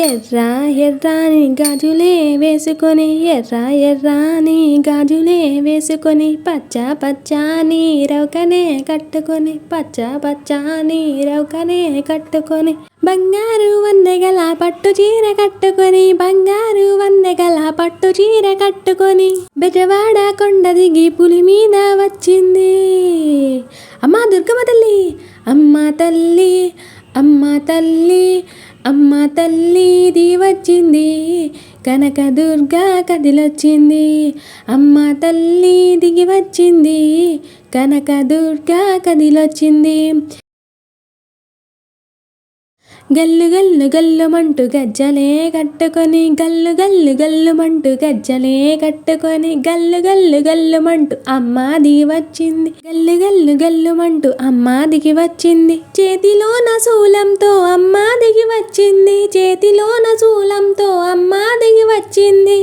ఎర్ర ఎర్రాని గాజులే వేసుకొని ఎర్ర ఎర్రాని గాజులే వేసుకొని పచ్చ పచ్చాని రౌకనే కట్టుకొని పచ్చ పచ్చాని రౌకనే కట్టుకొని బంగారు వందగల పట్టు చీర కట్టుకొని బంగారు వందగల పట్టు చీర కట్టుకొని బెజవాడ కొండ దిగి పులి మీద వచ్చింది. అమ్మా దుర్గమ్మ తల్లి అమ్మ తల్లి అమ్మ తల్లి అమ్మ తల్లిది వచ్చింది కనక దుర్గా కదిలొచ్చింది. అమ్మ తల్లి దిగి వచ్చింది కనక దుర్గా కదిలొచ్చింది. గల్లు గల్లు గల్లుమంటూ గజ్జలే కట్టుకొని గల్లు గల్లు గల్లుమంటూ గజ్జలే కట్టుకొని గల్లు గల్లు గల్లుమంటూ అమ్మాది వచ్చింది గల్లు గల్లు గల్లుమంటూ అమ్మాదికి వచ్చింది చేతిలో నా శూలంతో అమ్మ చేతిలోన చూలంతో శూలంతో అమ్మాదికి వచ్చింది.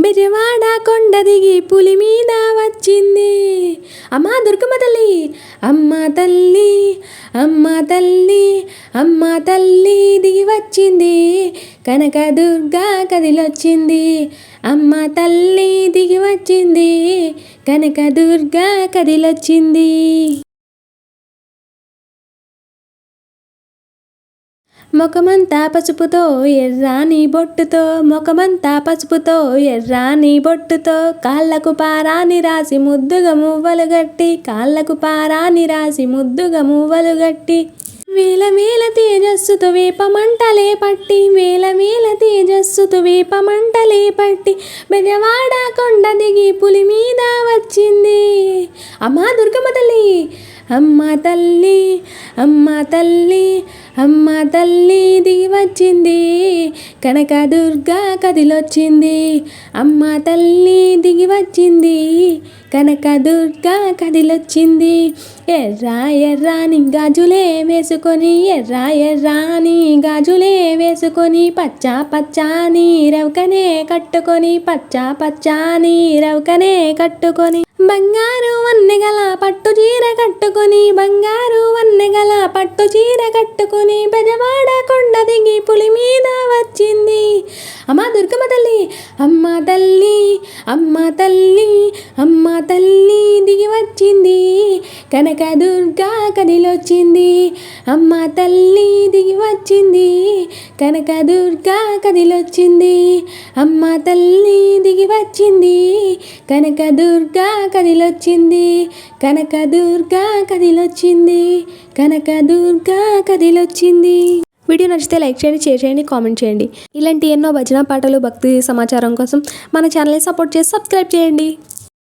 బిజవాడ కొండ దిగి పులి మీద వచ్చింది. అమ్మా దుర్గమ్మ తల్లి అమ్మ తల్లి అమ్మ తల్లి అమ్మ తల్లి దిగి వచ్చింది. కనక దుర్గా కదిలొచ్చింది. అమ్మ తల్లి దిగి వచ్చింది. కనక దుర్గా కదిలొచ్చింది. ముఖమంతా పసుపుతో ఎర్రాని బొట్టుతో. ముఖమంతా పసుపుతో ఎర్రాని బొట్టుతో. కాళ్ళకు పారాని రాసి ముద్దుగా మువ్వలు గట్టి. కాళ్ళకు పారాని రాసి ముద్దుగా మువ్వలు గట్టి. వేల వేల తేజస్సుతో వేపమంటలే పట్టి. వేల వేల తేజస్సుతో వేపమంటలే పట్టి. బెజవాడ కొండ దిగి పులి మీద వచ్చింది. అమ్మా దుర్గమ్మ తల్లి అమ్మ తల్లి అమ్మ తల్లి. అమ్మ తల్లి దిగి వచ్చింది కనకదుర్గా కదిలొచ్చింది. అమ్మ తల్లి దిగి వచ్చింది కనకదుర్గా కదిలొచ్చింది. ఎర్ర ఎర్రాని గాజులే వేసుకొని ఎర్ర ఎర్రాని గాజులే వేసుకొని పచ్చ పచ్చాని రవకనే కట్టుకొని పచ్చ పచ్చాని రవకనే కట్టుకొని. బంగారు వన్నెగల పట్టు చీర కట్టుకొని బంగారు వన్నెగల పట్టు చీర కట్టుకొని పెదవాడ కొండ దిగి పులి మీద వచ్చింది. అమ్మ దుర్గమ్మ తల్లి అమ్మ తల్లి అమ్మ తల్లి అమ్మ తల్లి దిగి వచ్చింది. కనక దుర్గా కదిలొచ్చింది. అమ్మ తల్లి దిగి వచ్చింది కనక దుర్గా కదిలొచ్చింది. అమ్మ తల్లి దిగి వచ్చింది. కనక దుర్గా కదిలొచ్చింది. కనక దుర్గా కదిలొచ్చింది. కనక దుర్గా కదిలొచ్చింది. వీడియో నచ్చితే లైక్ చేయండి షేర్ చేయండి కామెంట్ చేయండి. ఇలాంటి ఎన్నో భజన పాటలు భక్తి సమాచారం కోసం మన ఛానల్ని సపోర్ట్ చేసి సబ్స్క్రైబ్ చేయండి.